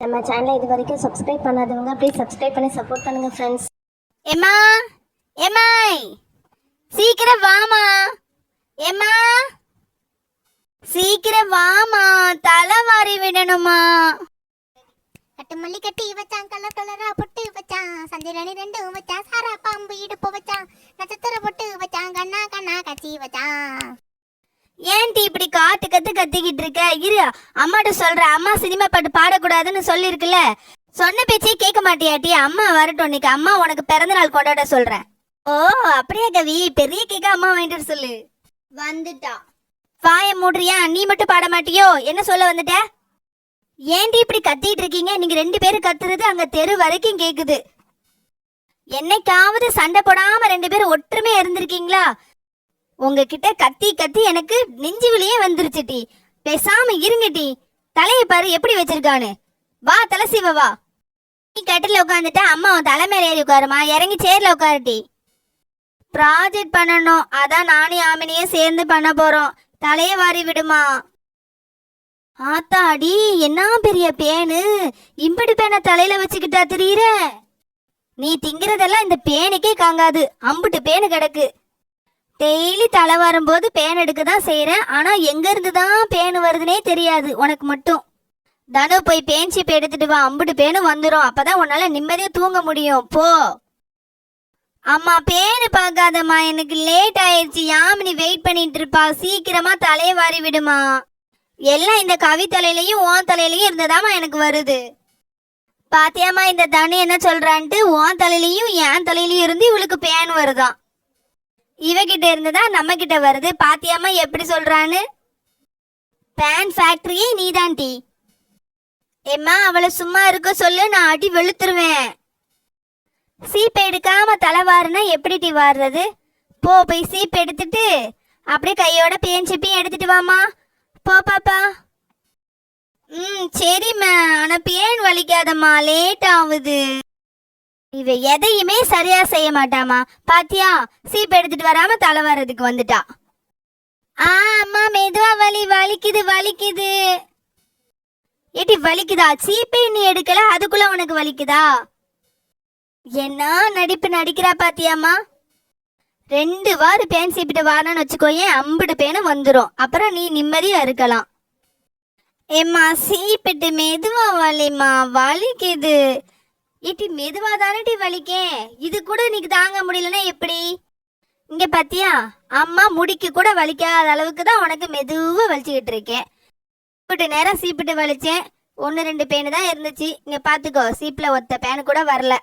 நம்ம சேனலை இது வரைக்கும் சப்ஸ்கிரைப் பண்ணாதவங்க ப்ளீஸ் சப்ஸ்கிரைப் பண்ணி சப்போர்ட் பண்ணுங்க ஃப்ரெண்ட்ஸ் எம்மா எம்மாய் சீக்கிரம் வாமா எம்மா சீக்கிரம் வாமா தலை வாரி விடணுமா கட்டு மல்லி கட்டி வச்சான் கலர் கலரா பொட்டு வச்சான் சந்திரனி ரெண்டு வச்சான் சாரா பாம்பு இடுப்பு வச்சான். நட்சத்திர பொட்டு வச்சான் கண்ணா கண்ணா கச்சி வச்சான். ஏன்டி இப்படி காத்து கத்து கத்திக்கிட்டு இருக்க? இரு அம்மாட்ட சொல்ற அம்மா சினிமா பாட்டு பாடக்கூடாதுன்னு சொல்லிருக்குல்ல சொன்ன பேச்சே கேட்க மாட்டியாட்டி. அம்மா வரட்டும் இன்னைக்கு. அம்மா உனக்கு பிறந்த நாள் கொண்டாட சொல்றேன். ஓ அப்படியா கவி? பெரிய கேக்க அம்மா வாங்கிட்டு வர சொல்லு. வந்துட்டா. வாய மூடுறியா? நீ மட்டும் பாட மாட்டியோ? என்ன சொல்ல வந்துட்ட? ஏன்டி இப்படி கத்திட்டு இருக்கீங்க? நீங்க ரெண்டு பேரும் கத்துறது அங்க தெரு வரைக்கும் கேக்குது. என்னைக்காவது சண்டை போடாம ரெண்டு பேரும் ஒற்றுமையா இருந்திருக்கீங்களா? உங்ககிட்ட கத்தி கத்தி எனக்கு நெஞ்சு வலியே வந்துருச்சுடி பேசாம இருங்கடி தலையை பாரு எப்படி வச்சிருக்கான்னு. வா தலை சீவ வா. நீ கட்டில உட்காந்துட்ட அம்மா உன் தலை மேல ஏறி உட்காருமா? இறங்கி சேர்ல உட்காருடி ப்ராஜெக்ட் பண்ணணும். அதான் நானும் ஆமினியும் சேர்ந்து பண்ண போறோம். தலையை வாரி விடுமா. ஆத்தாடி என்ன பெரிய பேனு? இம்படி பேனை தலையில வச்சுக்கிட்டா தெரியுற? நீ திங்கிறதெல்லாம் இந்த பேனுக்கே காங்காது. அம்புட்டு பேனு கிடக்கு. டெய்லி தலை வரும்போது பேன் எடுக்க தான் செய்கிறேன் ஆனால் எங்கேருந்து தான் பேன் வருதுனே தெரியாது. உனக்கு மட்டும். தனு போய் பேன் சீப் எடுத்துட்டு வா. அம்புட்டு பேனும் வந்துடும் அப்பதான் உன்னால் நிம்மதியாக தூங்க முடியும். போ. அம்மா பேனு பார்க்காதம்மா. எனக்கு லேட் ஆயிடுச்சு யாமினி வெயிட் பண்ணிட்டு இருப்பா சீக்கிரமா தலையை வாரி விடுமா. எல்லாம் இந்த கவி தலையிலையும் ஓன் தலையிலையும் இருந்ததாம்மா எனக்கு வருது. பாத்தியாமா இந்த தனு என்ன சொல்றான்ட்டு ஓன் தலையிலையும் என் தலையிலையும் இருந்து இவளுக்கு பேன் வருதான். இவகிட்ட இருந்துதா நம்ம கிட்ட வருது. பாத்தியாமா எப்படி சொல்றான்னு? பேன் ஃபேக்டரியே நீதான் டி. எம்மா அவளை சும்மா இருக்க சொல்லு நான் அடி வெளுத்துருவேன். சீப் எடுக்காம தலை வாருனா எப்படி டி வாடுறது போ போய் சீப் எடுத்துட்டு அப்படியே கையோட பேன் எடுத்துட்டு வாமா போ பாப்பா. ம் சரிம்மா. ஆனால் பேன் வலிக்காதம்மா லேட் ஆகுது இவ எதையுமே சரியா செய்ய மாட்டாமா. பாத்தியா? சீப் எடுத்துட்டு வராம தலை வர்றதுக்கு வந்துட்டா. ஆ அம்மா மெதுவா வலி வலிக்குது வலிக்குது. ஏட்டி வலிக்குதா? சீப்பே நீ எடுக்கல அதுக்குள்ள உனக்கு வலிக்குதா? என்ன நடிப்பு நடிக்கிறா பாத்தியாமா ரெண்டு வாரம் பேன் சீப்பிட்டு வாரன்னு வச்சுக்கோயேன் அம்பிடு பேனும் வந்துடும் அப்புறம் நீ நிம்மதியா இருக்கலாம். ஏம்மா சீப்பிட்டு மெதுவா வலிம்மா வலிக்குது. இட்டி மெதுவா தானே வலிக்கேன் இது கூட நீக்கு தாங்க முடியலன்னா எப்படி? இங்க பாத்தியா அம்மா முடிக்கு கூட வலிக்காத அளவுக்கு தான் உனக்கு மெதுவா வலிச்சுக்கிட்டு இருக்கேன் இப்படி நேரம் சீப்பிட்டு வலிச்சேன். ஒன்று ரெண்டு பேனு தான் இருந்துச்சு. இங்க பாத்துக்கோ சீப்பில் ஒத்த பேனு கூட வரல.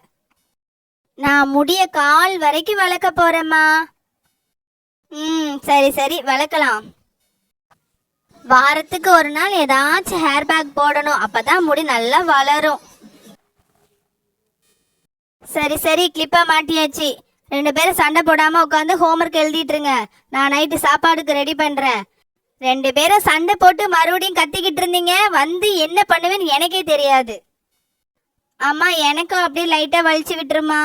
நான் முடிய கால் வரைக்கும் வளர்க்க போறேம்மா. ம் சரி சரி வளர்க்கலாம். வாரத்துக்கு ஒரு நாள் ஏதாச்சும் ஹேர் பேக் போடணும். அப்பதான் முடி நல்லா வளரும். சரி சரி கிளிப்பா மாட்டியாச்சு. ரெண்டு பேரும் சண்டை போடாம உட்காந்து ஹோம்ஒர்க் எழுதிட்டு இருங்க நான் நைட்டு சாப்பாடுக்கு ரெடி பண்றேன். ரெண்டு பேரும் சண்டை போட்டு மறுபடியும் கத்திக்கிட்டு இருந்தீங்க. வந்து என்ன பண்ணுவேன்னு எனக்கே தெரியாது. அம்மா எனக்கும் அப்படியே லைட்டா வலிச்சு விட்டுருமா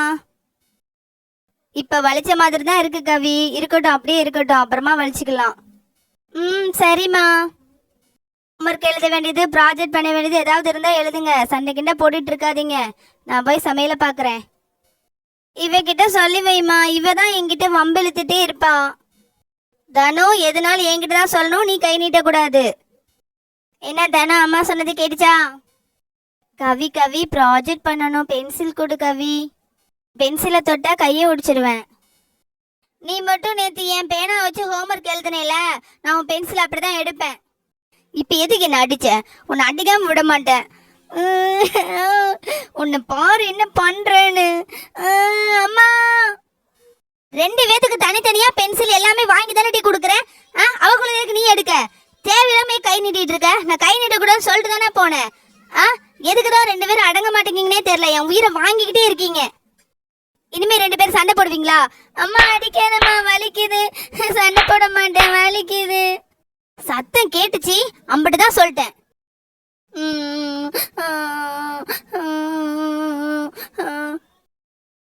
இப்ப வலிச்ச மாதிரி தான் இருக்கு கவி. இருக்கட்டும் அப்படியே இருக்கட்டும். அப்புறமா வலிச்சுக்கலாம். ம் சரிம்மா. ஹோம்ஒர்க் எழுத வேண்டியது ப்ராஜெக்ட் பண்ண வேண்டியது ஏதாவது இருந்தால் எழுதுங்க. சண்டை கிண்ட போட்டுட்டு இருக்காதீங்க. நான் போய் சமையலை பார்க்குறேன் இவகிட்ட சொல்லி வைமா இவ தான் என்கிட்ட வம்பிழுத்துட்டே இருப்பா. தனு எதுனாலும் என்கிட்ட தான் சொல்லணும் நீ கை நீட்ட கூடாது. என்ன தனு அம்மா சொன்னது கேட்டுச்சா? கவி கவி ப்ராஜெக்ட் பண்ணணும் பென்சில் கொடு கவி. பென்சிலை தொட்டா கையை ஒடிச்சிடுவேன் நீ மட்டும் நேற்று என் பேனா வச்சு ஹோம்ஒர்க் எழுதுனேல நான் உன் பென்சில் அப்படிதான் எடுப்பேன். இப்போ எதுக்கு என்ன அடித்த உன்னை அடிக்காமல் விட மாட்டேன். உன்னை பாரு என்ன பண்றேன்னு. அம்மா. ரெண்டு பேத்துக்கு தனித்தனியா பென்சில் எல்லாமே வாங்கி தானே கொடுக்குறேன் ஆ அவங்களும் எதுக்கு நீ எடுக்க? தேவையில்லாம கை நீட்டிட்டு இருக்க. நான் கை நீட்ட கூட சொல்லிட்டு தானே போனேன். ஆ எதுக்கு தான் ரெண்டு பேரும் அடங்க மாட்டேங்கன்னே தெரியல. என் உயிரை வாங்கிக்கிட்டே இருக்கீங்க. இனிமே ரெண்டு பேரும் சண்டை போடுவீங்களா? அம்மா அடிக்காதம்மா வலிக்குது. சண்டை போட மாட்டேன் வலிக்குது. சத்தம் கேட்டுச்சு. அம்பட்டு தான் சொல்லிட்டேன். உம், ஆ,